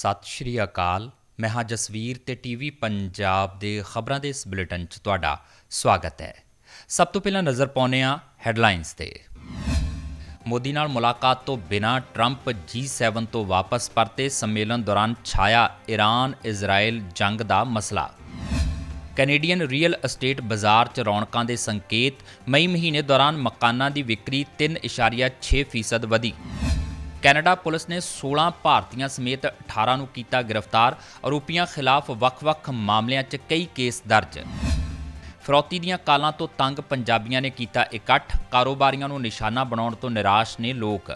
ਸਤਿ ਸ਼੍ਰੀ ਅਕਾਲ। ਮੈਂ ਹਾਂ ਜਸਵੀਰ ਤੇ ਟੀਵੀ ਪੰਜਾਬ ਦੇ ਖਬਰਾਂ ਦੇ ਇਸ ਬੁਲੇਟਿਨ 'ਚ ਤੁਹਾਡਾ ਸਵਾਗਤ ਹੈ। ਸਭ ਤੋਂ ਪਹਿਲਾਂ ਨਜ਼ਰ ਪਾਉਂਦੇ ਹਾਂ ਹੈਡਲਾਈਨਸ ਤੇ। ਮੋਦੀ ਨਾਲ ਮੁਲਾਕਾਤ ਤੋਂ ਬਿਨਾਂ ਟਰੰਪ G7 ਤੋਂ ਵਾਪਸ ਪਰਤੇ ਸੰਮੇਲਨ ਦੌਰਾਨ ਛਾਇਆ ਈਰਾਨ ਇਜ਼ਰਾਈਲ ਜੰਗ ਦਾ ਮਸਲਾ। ਕੈਨੇਡੀਅਨ ਰੀਅਲ ਅਸਟੇਟ ਬਾਜ਼ਾਰ 'ਚ ਰੌਣਕਾਂ ਦੇ ਸੰਕੇਤ, ਮਈ ਮਹੀਨੇ ਦੌਰਾਨ ਮਕਾਨਾਂ ਦੀ ਵਿਕਰੀ 3.6% ਵਧੀ। ਕੈਨੇਡਾ ਪੁਲਿਸ ਨੇ 16 ਭਾਰਤੀਆਂ ਸਮੇਤ 18 ਨੂੰ ਕੀਤਾ ਗ੍ਰਿਫਤਾਰ, ਆਰੋਪੀਆਂ ਖਿਲਾਫ ਵੱਖ-ਵੱਖ ਮਾਮਲਿਆਂ 'ਚ ਕਈ ਕੇਸ ਦਰਜ। ਫਰੌਤੀ ਦੀਆਂ ਕਾਲਾਂ ਤੋਂ ਤੰਗ ਪੰਜਾਬੀਆਂ ਨੇ ਕੀਤਾ ਇਕੱਠ, ਕਾਰੋਬਾਰੀਆਂ ਨੂੰ ਨਿਸ਼ਾਨਾ ਬਣਾਉਣ ਤੋਂ ਨਿਰਾਸ਼ ਨੇ ਲੋਕ।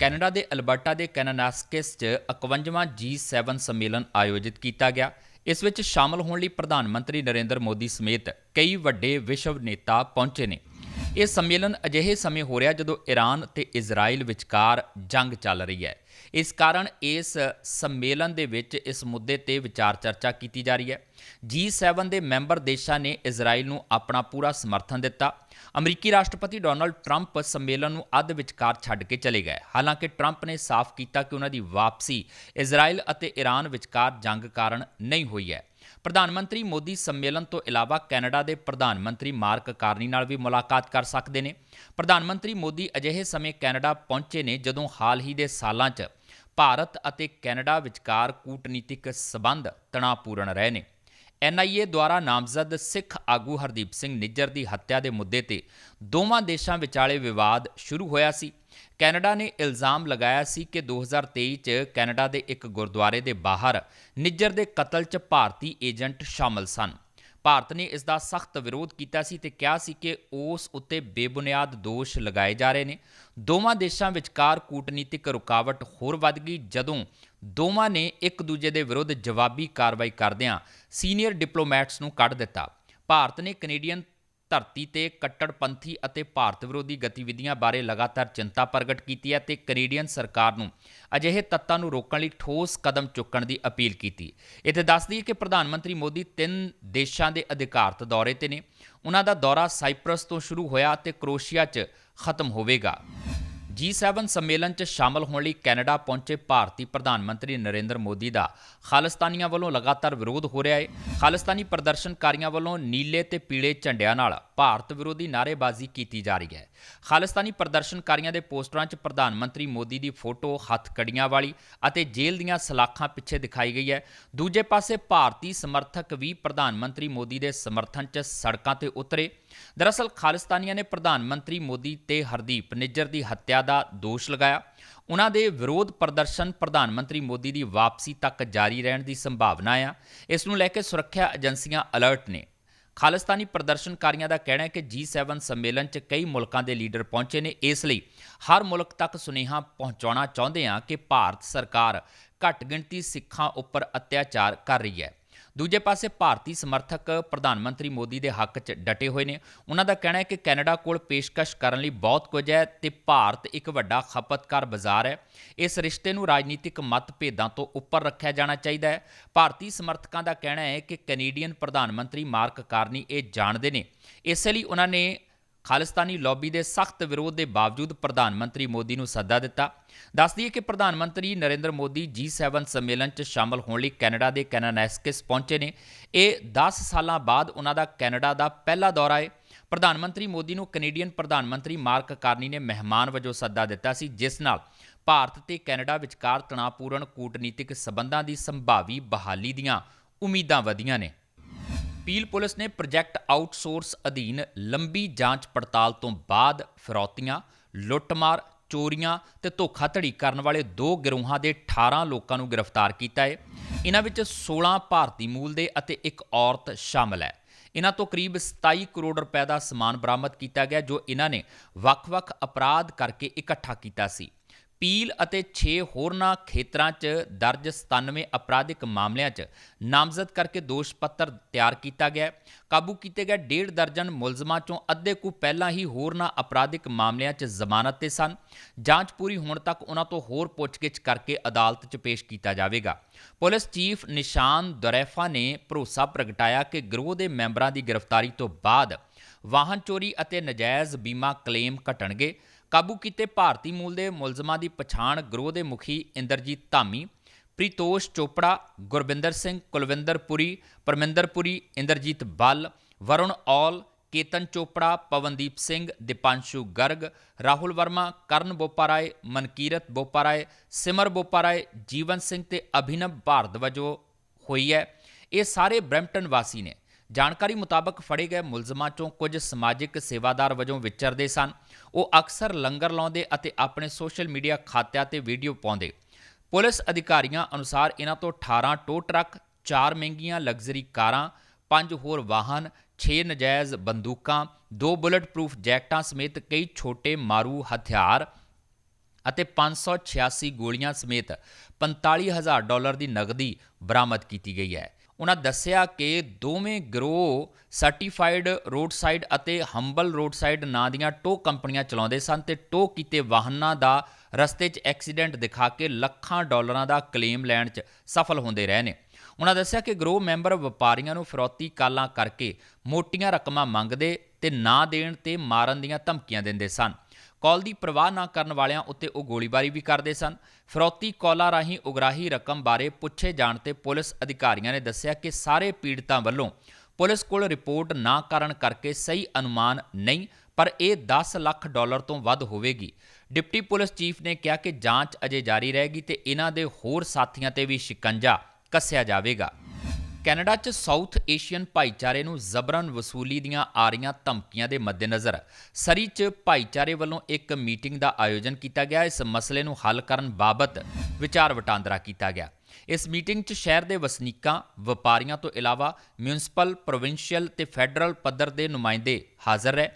ਕੈਨੇਡਾ ਦੇ ਅਲਬਰਟਾ ਦੇ ਕੈਨਾਨਾਸਕਿਸ 'ਚ 51ਵਾਂ G7 ਸੰਮੇਲਨ ਆਯੋਜਿਤ ਕੀਤਾ ਗਿਆ। ਇਸ ਵਿੱਚ ਸ਼ਾਮਲ ਹੋਣ ਲਈ ਪ੍ਰਧਾਨ ਮੰਤਰੀ ਨਰਿੰਦਰ ਮੋਦੀ ਸਮੇਤ ਕਈ ਵੱਡੇ ਵਿਸ਼ਵ ਨੇਤਾ ਪਹੁੰਚੇ ਨੇ। ਇਹ ਸੰਮੇਲਨ ਅਜਿਹੇ ਸਮੇਂ ਹੋ ਰਿਹਾ ਜਦੋਂ ਈਰਾਨ ਤੇ ਇਜ਼ਰਾਈਲ ਵਿਚਕਾਰ ਜੰਗ ਚੱਲ ਰਹੀ ਹੈ। ਇਸ ਕਾਰਨ ਇਸ ਸੰਮੇਲਨ ਦੇ ਵਿੱਚ ਇਸ ਮੁੱਦੇ ਤੇ ਵਿਚਾਰ ਚਰਚਾ ਕੀਤੀ ਜਾ ਰਹੀ ਹੈ। G7 ਦੇ ਮੈਂਬਰ ਦੇਸ਼ਾਂ ਨੇ ਇਜ਼ਰਾਈਲ ਨੂੰ ਆਪਣਾ ਪੂਰਾ ਸਮਰਥਨ ਦਿੱਤਾ। ਅਮਰੀਕੀ ਰਾਸ਼ਟਰਪਤੀ ਡੋਨਲਡ ਟਰੰਪ ਸੰਮੇਲਨ ਨੂੰ ਅੱਧ ਵਿਚਕਾਰ ਛੱਡ ਕੇ ਚਲੇ ਗਏ। ਹਾਲਾਂਕਿ ਟਰੰਪ ਨੇ ਸਾਫ਼ ਕੀਤਾ ਕਿ ਉਹਨਾਂ ਦੀ ਵਾਪਸੀ ਇਜ਼ਰਾਈਲ ਅਤੇ ਈਰਾਨ ਵਿਚਕਾਰ ਜੰਗ ਕਾਰਨ ਨਹੀਂ ਹੋਈ ਹੈ। ਪ੍ਰਧਾਨ ਮੰਤਰੀ ਮੋਦੀ ਸੰਮੇਲਨ ਤੋਂ ਇਲਾਵਾ ਕੈਨੇਡਾ ਦੇ ਪ੍ਰਧਾਨ ਮੰਤਰੀ ਮਾਰਕ ਕਾਰਨੀ ਨਾਲ ਵੀ ਮੁਲਾਕਾਤ ਕਰ ਸਕਦੇ ਨੇ। ਪ੍ਰਧਾਨ ਮੰਤਰੀ ਮੋਦੀ ਅਜਿਹੇ ਸਮੇਂ ਕੈਨੇਡਾ ਪਹੁੰਚੇ ਨੇ ਜਦੋਂ ਹਾਲ ਹੀ ਦੇ ਸਾਲਾਂ 'ਚ ਭਾਰਤ ਅਤੇ ਕੈਨੇਡਾ ਵਿਚਕਾਰ ਕੂਟਨੀਤਿਕ ਸਬੰਧ ਤਣਾਅਪੂਰਨ ਰਹੇ ਨੇ। ਐਨਆਈਏ ਦੁਆਰਾ ਨਾਮਜ਼ਦ ਸਿੱਖ ਆਗੂ ਹਰਦੀਪ ਸਿੰਘ ਨਿੱਜਰ ਦੀ ਹੱਤਿਆ ਦੇ ਮੁੱਦੇ ਤੇ ਦੋਵਾਂ ਦੇਸ਼ਾਂ ਵਿਚਾਲੇ ਵਿਵਾਦ ਸ਼ੁਰੂ ਹੋਇਆ ਸੀ। ਕੈਨੇਡਾ ਨੇ ਇਲਜ਼ਾਮ ਲਗਾਇਆ ਸੀ ਕਿ 2023 ਚ ਕੈਨੇਡਾ ਦੇ ਇੱਕ ਗੁਰਦੁਆਰੇ ਦੇ ਬਾਹਰ ਨਿੱਜਰ ਦੇ ਕਤਲ 'ਚ ਭਾਰਤੀ ਏਜੰਟ ਸ਼ਾਮਲ ਸਨ। ਭਾਰਤ ਨੇ ਇਸ ਦਾ ਸਖਤ ਵਿਰੋਧ ਕੀਤਾ ਸੀ ਤੇ ਕਿਹਾ ਸੀ ਕਿ ਉਸ ਉੱਤੇ ਬੇਬੁਨਿਆਦ ਦੋਸ਼ ਲਗਾਏ ਜਾ ਰਹੇ ਨੇ। ਦੋਵਾਂ ਦੇਸ਼ਾਂ ਵਿਚਕਾਰ ਕੂਟਨੀਤਿਕ ਰੁਕਾਵਟ ਹੋਰ ਵੱਧ ਗਈ, ਜਦੋਂ ਦੋਵਾਂ ਨੇ ਇੱਕ ਦੂਜੇ ਦੇ ਵਿਰੁੱਧ ਜਵਾਬੀ ਕਾਰਵਾਈ ਕਰਦਿਆਂ ਸੀਨੀਅਰ ਡਿਪਲੋਮੈਟਸ ਨੂੰ ਕੱਢ ਦਿੱਤਾ। ਭਾਰਤ ਨੇ ਕੈਨੇਡੀਅਨ ਧਰਤੀ ਤੇ ਕੱਟੜਪੰਥੀ ਅਤੇ ਭਾਰਤ ਵਿਰੋਧੀ ਗਤੀਵਿਧੀਆਂ ਬਾਰੇ ਲਗਾਤਾਰ ਚਿੰਤਾ ਪ੍ਰਗਟ ਕੀਤੀ ਹੈ ਤੇ ਕੈਨੇਡੀਅਨ ਸਰਕਾਰ ਨੂੰ ਅਜਿਹੇ ਤੱਤਾਂ ਨੂੰ ਰੋਕਣ ਲਈ ਠੋਸ ਕਦਮ ਚੁੱਕਣ ਦੀ ਅਪੀਲ ਕੀਤੀ। ਇੱਥੇ ਦੱਸ ਦਈਏ ਕਿ ਪ੍ਰਧਾਨ ਮੰਤਰੀ ਮੋਦੀ ਤਿੰਨ ਦੇਸ਼ਾਂ ਦੇ ਅਧਿਕਾਰਤ ਦੌਰੇ ਤੇ ਨੇ। ਉਹਨਾਂ ਦਾ ਦੌਰਾ ਸਾਈਪ੍ਰਸ ਤੋਂ ਸ਼ੁਰੂ ਹੋਇਆ ਤੇ ਕਰੋਸ਼ੀਆ 'ਚ ਖਤਮ ਹੋਵੇਗਾ। G7 ਸੰਮੇਲਨ 'ਚ ਸ਼ਾਮਲ ਹੋਣ ਲਈ ਕੈਨੇਡਾ ਪਹੁੰਚੇ ਭਾਰਤੀ ਪ੍ਰਧਾਨ ਮੰਤਰੀ ਨਰਿੰਦਰ ਮੋਦੀ ਦਾ ਖਾਲਿਸਤਾਨੀਆਂ ਵੱਲੋਂ ਲਗਾਤਾਰ ਵਿਰੋਧ ਹੋ ਰਿਹਾ ਹੈ ਖਾਲਿਸਤਾਨੀ ਪ੍ਰਦਰਸ਼ਨਕਾਰੀਆਂ ਵੱਲੋਂ ਨੀਲੇ ਤੇ ਪੀਲੇ ਝੰਡਿਆਂ ਨਾਲ ਭਾਰਤ ਵਿਰੋਧੀ ਨਾਅਰੇਬਾਜ਼ੀ ਕੀਤੀ ਜਾ ਰਹੀ ਹੈ। ਖਾਲਿਸਤਾਨੀ ਪ੍ਰਦਰਸ਼ਨਕਾਰੀਆਂ ਦੇ ਪੋਸਟਰਾਂ 'ਚ ਪ੍ਰਧਾਨ ਮੰਤਰੀ ਮੋਦੀ ਦੀ ਫੋਟੋ, ਹੱਥ ਕੜੀਆਂ ਵਾਲੀ ਅਤੇ ਜੇਲ੍ਹ ਦੀਆਂ ਸਲਾਖਾਂ ਪਿੱਛੇ ਦਿਖਾਈ ਗਈ ਹੈ। ਦੂਜੇ ਪਾਸੇ ਭਾਰਤੀ ਸਮਰਥਕ ਵੀ ਪ੍ਰਧਾਨ ਮੰਤਰੀ ਮੋਦੀ ਦੇ ਸਮਰਥਨ 'ਚ ਸੜਕਾਂ ਤੇ ਉਤਰੇ। ਦਰਅਸਲ ਖਾਲਿਸਤਾਨੀਆਂ ਨੇ ਪ੍ਰਧਾਨ ਮੰਤਰੀ ਮੋਦੀ ਤੇ ਹਰਦੀਪ ਨਿੱਜਰ ਦੀ ਹੱਤਿਆ ਦਾ ਦੋਸ਼ ਲਗਾਇਆ। ਉਹਨਾਂ ਦੇ ਵਿਰੋਧ ਪ੍ਰਦਰਸ਼ਨ ਪ੍ਰਧਾਨ ਮੰਤਰੀ ਮੋਦੀ ਦੀ ਵਾਪਸੀ ਤੱਕ ਜਾਰੀ ਰਹਿਣ ਦੀ ਸੰਭਾਵਨਾ ਆ। ਇਸ ਨੂੰ ਲੈ ਕੇ ਸੁਰੱਖਿਆ ਏਜੰਸੀਆਂ ਅਲਰਟ ਨੇ। ਖਾਲਿਸਤਾਨੀ ਪ੍ਰਦਰਸ਼ਨਕਾਰੀਆਂ ਦਾ ਕਹਿਣਾ ਹੈ ਕਿ G7 ਸੰਮੇਲਨ 'ਚ ਕਈ ਮੁਲਕਾਂ ਦੇ ਲੀਡਰ ਪਹੁੰਚੇ ਨੇ। ਇਸ ਲਈ ਹਰ ਮੁਲਕ ਤੱਕ ਸੁਨੇਹਾ ਪਹੁੰਚਾਉਣਾ ਚਾਹੁੰਦੇ ਹਾਂ ਕਿ ਭਾਰਤ ਸਰਕਾਰ ਘੱਟ ਗਿਣਤੀ ਸਿੱਖਾਂ ਉੱਪਰ ਅਤਿਆਚਾਰ ਕਰ ਰਹੀ ਹੈ। ਦੂਜੇ ਪਾਸੇ ਭਾਰਤੀ ਸਮਰਥਕ ਪ੍ਰਧਾਨ ਮੰਤਰੀ ਮੋਦੀ ਦੇ ਹੱਕ 'ਚ ਡਟੇ ਹੋਏ ਨੇ। ਉਹਨਾਂ ਦਾ ਕਹਿਣਾ ਹੈ ਕਿ ਕੈਨੇਡਾ ਕੋਲ ਪੇਸ਼ਕਸ਼ ਕਰਨ ਲਈ ਬਹੁਤ ਕੁਝ ਹੈ ਤੇ ਭਾਰਤ ਇੱਕ ਵੱਡਾ ਖਪਤਕਾਰ ਬਾਜ਼ਾਰ ਹੈ। ਇਸ ਰਿਸ਼ਤੇ ਨੂੰ ਰਾਜਨੀਤਿਕ ਮਤਭੇਦਾਂ ਤੋਂ ਉੱਪਰ ਰੱਖਿਆ ਜਾਣਾ ਚਾਹੀਦਾ ਹੈ। ਭਾਰਤੀ ਸਮਰਥਕਾਂ ਦਾ ਕਹਿਣਾ ਹੈ ਕਿ ਕੈਨੇਡੀਅਨ ਪ੍ਰਧਾਨ ਮੰਤਰੀ ਮਾਰਕ ਕਾਰਨੀ ਇਹ ਜਾਣਦੇ ਨੇ। ਇਸੇ ਲਈ ਉਹਨਾਂ ਨੇ ਖਾਲਿਸਤਾਨੀ ਲੌਬੀ ਦੇ ਸਖਤ ਵਿਰੋਧ ਦੇ ਬਾਵਜੂਦ ਪ੍ਰਧਾਨ ਮੰਤਰੀ ਮੋਦੀ ਨੂੰ ਸੱਦਾ ਦਿੱਤਾ। ਦੱਸ ਦਈਏ ਕਿ ਪ੍ਰਧਾਨ ਮੰਤਰੀ ਨਰਿੰਦਰ ਮੋਦੀ G7 ਸੰਮੇਲਨ 'ਚ ਸ਼ਾਮਲ ਹੋਣ ਲਈ ਕੈਨੇਡਾ ਦੇ ਕੈਨਾਨੈਸਕਿਸ ਪਹੁੰਚੇ ਨੇ। ਇਹ 10 ਸਾਲਾਂ ਬਾਅਦ ਉਹਨਾਂ ਦਾ ਕੈਨੇਡਾ ਦਾ ਪਹਿਲਾ ਦੌਰਾ ਹੈ ਪ੍ਰਧਾਨ ਮੰਤਰੀ ਮੋਦੀ ਨੂੰ ਕੈਨੇਡੀਅਨ ਪ੍ਰਧਾਨ ਮੰਤਰੀ ਮਾਰਕ ਕਾਰਨੀ ਨੇ ਮਹਿਮਾਨ ਵਜੋਂ ਸੱਦਾ ਦਿੱਤਾ ਸੀ, ਜਿਸ ਨਾਲ ਭਾਰਤ ਤੇ ਕੈਨੇਡਾ ਵਿਚਕਾਰ ਤਣਾਅਪੂਰਨ ਕੂਟਨੀਤਿਕ ਸਬੰਧਾਂ ਦੀ ਸੰਭਾਵੀ ਬਹਾਲੀ ਦੀਆਂ ਉਮੀਦਾਂ ਵਧੀਆਂ ਨੇ। ਪੀਲ ਪੁਲਿਸ ਨੇ ਪ੍ਰੋਜੈਕਟ ਆਊਟਸੋਰਸ ਅਧੀਨ ਲੰਬੀ ਜਾਂਚ ਪੜਤਾਲ ਤੋਂ ਬਾਅਦ ਫਿਰੌਤੀਆਂ, ਲੁੱਟਮਾਰ, ਚੋਰੀਆਂ ਤੇ ਧੋਖਾਧੜੀ ਕਰਨ ਵਾਲੇ ਦੋ ਗਿਰੋਹਾਂ ਦੇ 18 ਲੋਕਾਂ ਨੂੰ ਗ੍ਰਿਫਤਾਰ ਕੀਤਾ ਹੈ। ਇਹਨਾਂ ਵਿੱਚ 16 ਭਾਰਤੀ ਮੂਲ ਦੇ ਅਤੇ ਇੱਕ ਔਰਤ ਸ਼ਾਮਲ ਹੈ। ਇਹਨਾਂ ਤੋਂ ਕਰੀਬ 27 ਕਰੋੜ ਰੁਪਏ ਦਾ ਸਮਾਨ ਬਰਾਮਦ ਕੀਤਾ ਗਿਆ ਜੋ ਇਹਨਾਂ ਨੇ ਵੱਖ-ਵੱਖ ਅਪਰਾਧ ਕਰਕੇ ਇਕੱਠਾ ਕੀਤਾ ਸੀ। ਪੀਲ ਅਤੇ 6 ਹੋਰਨਾਂ ਖੇਤਰਾਂ 'ਚ ਦਰਜ 97 ਅਪਰਾਧਿਕ ਮਾਮਲਿਆਂ 'ਚ ਨਾਮਜ਼ਦ ਕਰਕੇ ਦੋਸ਼ ਪੱਤਰ ਤਿਆਰ ਕੀਤਾ ਗਿਆ ਕਾਬੂ ਕੀਤੇ ਗਏ ਡੇਢ ਦਰਜਨ ਮੁਲਜ਼ਮਾਂ 'ਚੋਂ ਅੱਧੇ ਕੁ ਪਹਿਲਾਂ ਹੀ ਹੋਰਨਾਂ ਅਪਰਾਧਿਕ ਮਾਮਲਿਆਂ 'ਚ ਜ਼ਮਾਨਤ ਤੇ ਸਨ। ਜਾਂਚ ਪੂਰੀ ਹੋਣ ਤੱਕ ਉਹਨਾਂ ਤੋਂ ਹੋਰ ਪੁੱਛਗਿੱਛ ਕਰਕੇ ਅਦਾਲਤ 'ਚ ਪੇਸ਼ ਕੀਤਾ ਜਾਵੇਗਾ। ਪੁਲਿਸ ਚੀਫ ਨਿਸ਼ਾਨ ਦੁਰੈਫਾ ਨੇ ਭਰੋਸਾ ਪ੍ਰਗਟਾਇਆ ਕਿ ਗਰੋਹ ਦੇ ਮੈਂਬਰਾਂ ਦੀ ਗ੍ਰਿਫਤਾਰੀ ਤੋਂ ਬਾਅਦ ਵਾਹਨ ਚੋਰੀ ਅਤੇ ਨਜਾਇਜ਼ ਬੀਮਾ ਕਲੇਮ ਘਟਣਗੇ। ਕਾਬੂ ਕੀਤੇ ਭਾਰਤੀ ਮੂਲ ਦੇ ਮੁਲਜ਼ਮਾਂ ਦੀ ਪਛਾਣ ਗਰੋਹ ਦੇ ਮੁਖੀ ਇੰਦਰਜੀਤ ਧਾਮੀ, ਪ੍ਰੀਤੋਸ਼ ਚੋਪੜਾ, ਗੁਰਵਿੰਦਰ ਸਿੰਘ ਕੁਲਵਿੰਦਰ ਪੁਰੀ ਪਰਮਿੰਦਰ ਪੁਰੀ ਇੰਦਰਜੀਤ ਬੱਲ, ਵਰੁਣ ਔਲ, ਕੇਤਨ ਚੋਪੜਾ, ਪਵਨਦੀਪ ਸਿੰਘ, ਦੀਪਾਂਸ਼ੂ ਗਰਗ, ਰਾਹੁਲ ਵਰਮਾ, ਕਰਨ ਬੋਪਾਰਾਏ, ਮਨਕੀਰਤ ਬੋਪਾਰਾਏ, ਸਿਮਰ ਬੋਪਾਰਾਏ, ਜੀਵਨ ਸਿੰਘ ਤੇ ਅਭਿਨਵ ਭਾਰਦ ਵਜੋਂ ਹੋਈ ਹੈ। ਇਹ ਸਾਰੇ ਬ੍ਰੈਂਪਟਨ ਵਾਸੀ ਨੇ। ਜਾਣਕਾਰੀ ਮੁਤਾਬਕ ਫੜੇ ਗਏ ਮੁਲਜ਼ਮਾਂ ਚੋਂ ਕੁਝ ਸਮਾਜਿਕ ਸੇਵਾਦਾਰ ਵਜੋਂ ਵਿਚਰਦੇ ਸਨ। ਉਹ ਅਕਸਰ ਲੰਗਰ ਲਾਉਂਦੇ ਅਤੇ ਆਪਣੇ ਸੋਸ਼ਲ ਮੀਡੀਆ ਖਾਤਿਆਂ ਤੇ ਵੀਡੀਓ ਪਾਉਂਦੇ। ਪੁਲਿਸ ਅਧਿਕਾਰੀਆਂ ਅਨੁਸਾਰ ਇਹਨਾਂ ਤੋਂ 18 ਟੋ ਟਰੱਕ 4 ਮਹਿੰਗੀਆਂ ਲਗਜ਼ਰੀ ਕਾਰਾਂ 5 ਹੋਰ ਵਾਹਨ 6 ਨਜਾਇਜ਼ ਬੰਦੂਕਾਂ 2 ਬੁਲਟ ਪ੍ਰੂਫ ਜੈਕਟਾਂ ਸਮੇਤ ਕਈ ਛੋਟੇ ਮਾਰੂ ਹਥਿਆਰ ਅਤੇ 586 ਗੋਲੀਆਂ ਸਮੇਤ 45000 ਡਾਲਰ ਦੀ ਨਗਦੀ ਬਰਾਮਦ ਕੀਤੀ ਗਈ ਹੈ। ਉਹਨਾਂ ਦੱਸਿਆ ਕਿ ਦੋਵੇਂ ਗਰੋਹ ਸਰਟੀਫਾਈਡ ਰੋਡ ਸਾਈਡ ਅਤੇ ਹੰਬਲ ਰੋਡ ਸਾਈਡ ਨਾਂ ਦੀਆਂ ਟੋ ਕੰਪਨੀਆਂ ਚਲਾਉਂਦੇ ਸਨ ਤੇ ਟੋ ਕੀਤੇ ਵਾਹਨਾਂ ਦਾ ਰਸਤੇ 'ਚ ਐਕਸੀਡੈਂਟ ਦਿਖਾ ਕੇ ਲੱਖਾਂ ਡਾਲਰਾਂ ਦਾ ਕਲੇਮ ਲੈਣ 'ਚ ਸਫਲ ਹੁੰਦੇ ਰਹੇ ਨੇ। ਉਹਨਾਂ ਦੱਸਿਆ ਕਿ ਗਰੋਹ ਮੈਂਬਰ ਵਪਾਰੀਆਂ ਨੂੰ ਫਰੌਤੀ ਕਾਲਾਂ ਕਰਕੇ ਮੋਟੀਆਂ ਰਕਮਾਂ ਮੰਗਦੇ ਤੇ ਨਾ ਦੇਣ ਤੇ ਮਾਰਨ ਦੀਆਂ ਧਮਕੀਆਂ ਦਿੰਦੇ ਸਨ। ਕਾਲ ਦੀ ਪਰਵਾਹ ਨਾ ਕਰਨ ਵਾਲਿਆਂ ਉੱਤੇ ਉਹ ਗੋਲੀਬਾਰੀ ਵੀ ਕਰਦੇ ਸਨ। ਫਰੌਤੀ ਕਾਲਾਂ ਰਾਹੀਂ ਉਗਰਾਹੀ ਰਕਮ ਬਾਰੇ ਪੁੱਛੇ ਜਾਣ ਤੇ ਪੁਲਿਸ ਅਧਿਕਾਰੀਆਂ ਨੇ ਦੱਸਿਆ ਕਿ ਸਾਰੇ ਪੀੜਤਾਂ ਵੱਲੋਂ ਪੁਲਿਸ ਕੋਲ ਰਿਪੋਰਟ ਨਾ ਕਰਨ ਕਰਕੇ ਸਹੀ ਅਨੁਮਾਨ ਨਹੀਂ, ਪਰ ਇਹ 10 ਲੱਖ ਡਾਲਰ ਤੋਂ ਵੱਧ ਹੋਵੇਗੀ। ਡਿਪਟੀ ਪੁਲਿਸ ਚੀਫ ਨੇ ਕਿਹਾ ਕਿ ਜਾਂਚ ਅਜੇ ਜਾਰੀ ਰਹੇਗੀ ਤੇ ਇਹਨਾਂ ਦੇ ਹੋਰ ਸਾਥੀਆਂ ਤੇ ਵੀ ਸ਼ਿਕੰਜਾ ਕੱਸਿਆ ਜਾਵੇਗਾ। ਕੈਨੇਡਾ 'ਚ ਸਾਊਥ ਏਸ਼ੀਅਨ ਭਾਈਚਾਰੇ ਨੂੰ ਜ਼ਬਰਨ ਵਸੂਲੀ ਦੀਆਂ ਆ ਰਹੀਆਂ ਧਮਕੀਆਂ ਦੇ ਮੱਦੇਨਜ਼ਰ ਸਰੀ 'ਚ ਭਾਈਚਾਰੇ ਵੱਲੋਂ ਇੱਕ ਮੀਟਿੰਗ ਦਾ ਆਯੋਜਨ ਕੀਤਾ ਗਿਆ। ਇਸ ਮਸਲੇ ਨੂੰ ਹੱਲ ਕਰਨ ਬਾਬਤ ਵਿਚਾਰ ਵਟਾਂਦਰਾ ਕੀਤਾ ਗਿਆ। ਇਸ ਮੀਟਿੰਗ 'ਚ ਸ਼ਹਿਰ ਦੇ ਵਸਨੀਕਾਂ, ਵਪਾਰੀਆਂ ਤੋਂ ਇਲਾਵਾ ਮਿਊਨਿਸਪਲ ਪ੍ਰੋਵਿੰਸ਼ੀਅਲ ਤੇ ਫੈਡਰਲ ਪੱਧਰ ਦੇ ਨੁਮਾਇੰਦੇ ਹਾਜ਼ਰ ਰਹੇ।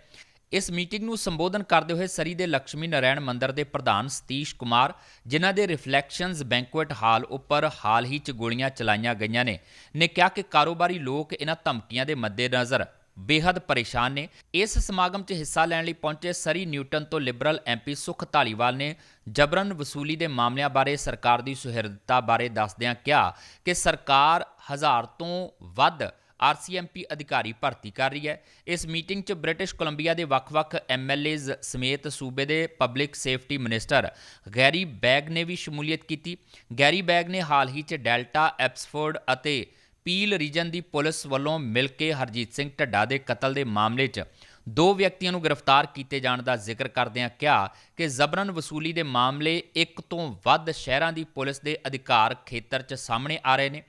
ਇਸ ਮੀਟਿੰਗ ਨੂੰ ਸੰਬੋਧਨ ਕਰਦੇ ਹੋਏ ਸਰੀ ਦੇ ਲక్ష్ਮੀ ਨਾਰਾਇਣ ਮੰਦਰ ਦੇ ਪ੍ਰਧਾਨ ਸਤੀਸ਼ ਕੁਮਾਰ, ਜਿਨ੍ਹਾਂ ਦੇ ਰਿਫਲੈਕਸ਼ਨਸ ਬੈਂਕੁਏਟ ਹਾਲ ਉੱਪਰ ਹਾਲ ਹੀ ਚ ਗੋਲੀਆਂ ਚਲਾਈਆਂ ਗਈਆਂ ਨੇ ਨੇ ਕਿਹਾ ਕਿ ਕਾਰੋਬਾਰੀ ਲੋਕ ਇਹਨਾਂ ਧਮਕੀਆਂ ਦੇ ਮੱਦੇਨਜ਼ਰ ਬੇਹੱਦ ਪਰੇਸ਼ਾਨ ਨੇ। ਇਸ ਸਮਾਗਮ 'ਚ ਹਿੱਸਾ ਲੈਣ ਲਈ ਪਹੁੰਚੇ ਸਰੀ ਨਿਊਟਨ ਤੋਂ ਲਿਬਰਲ ਐਮਪੀ ਸੁਖ ਧਾਲੀਵਾਲ ਨੇ ਜਬਰਨ ਵਸੂਲੀ ਦੇ ਮਾਮਲਿਆਂ ਬਾਰੇ ਸਰਕਾਰ ਦੀ ਸੁਹਿਰਦਤਾ ਬਾਰੇ ਦੱਸਦਿਆਂ ਕਿਹਾ ਕਿ ਸਰਕਾਰ ਹਜ਼ਾਰ ਤੋਂ ਵੱਧ ਆਰਸੀਐਮਪੀ ਅਧਿਕਾਰੀ ਭਰਤੀ ਕਰ ਰਹੀ ਹੈ। ਇਸ ਮੀਟਿੰਗ 'ਚ ਬ੍ਰਿਟਿਸ਼ ਕੋਲੰਬੀਆ ਦੇ ਵੱਖ-ਵੱਖ ਐਮਐਲਏਜ਼ ਸਮੇਤ ਸੂਬੇ ਦੇ public safety minister Garry Begg ਨੇ ਵੀ ਸ਼ਮੂਲੀਅਤ ਕੀਤੀ। ਗੈਰੀ ਬੈਗ ਨੇ ਹਾਲ ਹੀ 'ਚ ਡੈਲਟਾ, ਐਪਸਫੋਰਡ ਅਤੇ ਪੀਲ ਰੀਜਨ ਦੀ ਪੁਲਿਸ ਵੱਲੋਂ ਮਿਲ ਕੇ ਹਰਜੀਤ ਸਿੰਘ ਢੱਡਾ ਦੇ ਕਤਲ ਦੇ ਮਾਮਲੇ 'ਚ ਦੋ ਵਿਅਕਤੀਆਂ ਨੂੰ ਗ੍ਰਿਫਤਾਰ ਕੀਤੇ ਜਾਣ ਦਾ ਜ਼ਿਕਰ ਕਰਦਿਆਂ ਕਿਹਾ ਕਿ ਜ਼ਬਰਨ ਵਸੂਲੀ ਦੇ ਮਾਮਲੇ ਇੱਕ ਤੋਂ ਵੱਧ ਸ਼ਹਿਰਾਂ ਦੀ ਪੁਲਿਸ ਦੇ ਅਧਿਕਾਰ ਖੇਤਰ 'ਚ ਸਾਹਮਣੇ ਆ ਰਹੇ ਨੇ।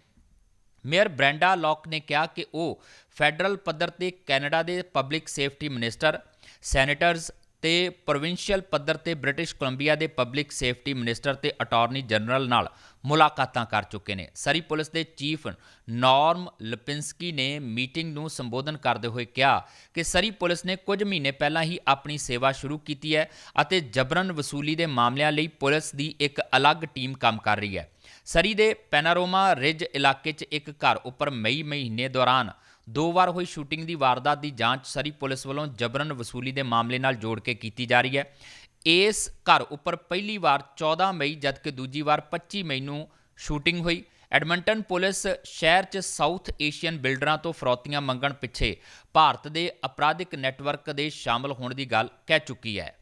ਮੇਅਰ ਬ੍ਰੈਂਡਾ ਲੌਕ ਨੇ ਕਿਹਾ ਕਿ ਉਹ ਫੈਡਰਲ ਪੱਧਰ ਤੇ ਕੈਨੇਡਾ ਦੇ ਪਬਲਿਕ ਸੇਫਟੀ ਮਿਨਿਸਟਰ, ਸੈਨੇਟਰਸ ਤੇ ਪ੍ਰੋਵਿੰਸ਼ੀਅਲ ਪੱਧਰ ਤੇ ਬ੍ਰਿਟਿਸ਼ ਕੋਲੰਬੀਆ ਦੇ ਪਬਲਿਕ ਸੇਫਟੀ ਮਿਨਿਸਟਰ ਤੇ ਅਟਾਰਨੀ ਜਨਰਲ ਨਾਲ ਮੁਲਾਕਾਤਾਂ ਕਰ ਚੁੱਕੇ ਨੇ। ਸਰੀ ਪੁਲਿਸ ਦੇ ਚੀਫ ਨਾਰਮ ਲਪਿੰਸਕੀ ਨੇ ਮੀਟਿੰਗ ਨੂੰ ਸੰਬੋਧਨ ਕਰਦੇ ਹੋਏ ਕਿਹਾ ਕਿ ਸਰੀ ਪੁਲਿਸ ਨੇ ਕੁਝ ਮਹੀਨੇ ਪਹਿਲਾਂ ਹੀ ਆਪਣੀ ਸੇਵਾ ਸ਼ੁਰੂ ਕੀਤੀ ਹੈ ਅਤੇ ਜਬਰਨ ਵਸੂਲੀ ਦੇ ਮਾਮਲਿਆਂ ਲਈ ਪੁਲਿਸ ਦੀ ਇੱਕ ਅਲੱਗ ਟੀਮ ਕੰਮ ਕਰ ਰਹੀ ਹੈ। ਸਰੀ ਦੇ ਪੈਨਾਰੋਮਾ ਰਿਜ ਇਲਾਕੇ 'ਚ ਇੱਕ ਘਰ ਉੱਪਰ ਮਈ ਮਹੀਨੇ ਦੌਰਾਨ ਦੋ ਵਾਰ ਹੋਈ ਸ਼ੂਟਿੰਗ ਦੀ ਵਾਰਦਾਤ ਦੀ ਜਾਂਚ ਸਰੀ ਪੁਲਿਸ ਵੱਲੋਂ ਜਬਰਨ ਵਸੂਲੀ ਦੇ ਮਾਮਲੇ ਨਾਲ ਜੋੜ ਕੇ ਕੀਤੀ ਜਾ ਰਹੀ ਹੈ। ਇਸ ਘਰ ਉੱਪਰ ਪਹਿਲੀ ਵਾਰ 14 ਮਈ ਜਦਕਿ ਦੂਜੀ ਵਾਰ 25 ਮਈ ਨੂੰ ਸ਼ੂਟਿੰਗ ਹੋਈ। ਐਡਮੰਟਨ ਪੁਲਿਸ ਸ਼ਹਿਰ 'ਚ ਸਾਊਥ ਏਸ਼ੀਅਨ ਬਿਲਡਰਾਂ ਤੋਂ ਫਰੌਤੀਆਂ ਮੰਗਣ ਪਿੱਛੇ ਭਾਰਤ ਦੇ ਅਪਰਾਧਿਕ ਨੈਟਵਰਕ ਦੇ ਸ਼ਾਮਲ ਹੋਣ ਦੀ ਗੱਲ ਕਹਿ ਚੁੱਕੀ ਹੈ।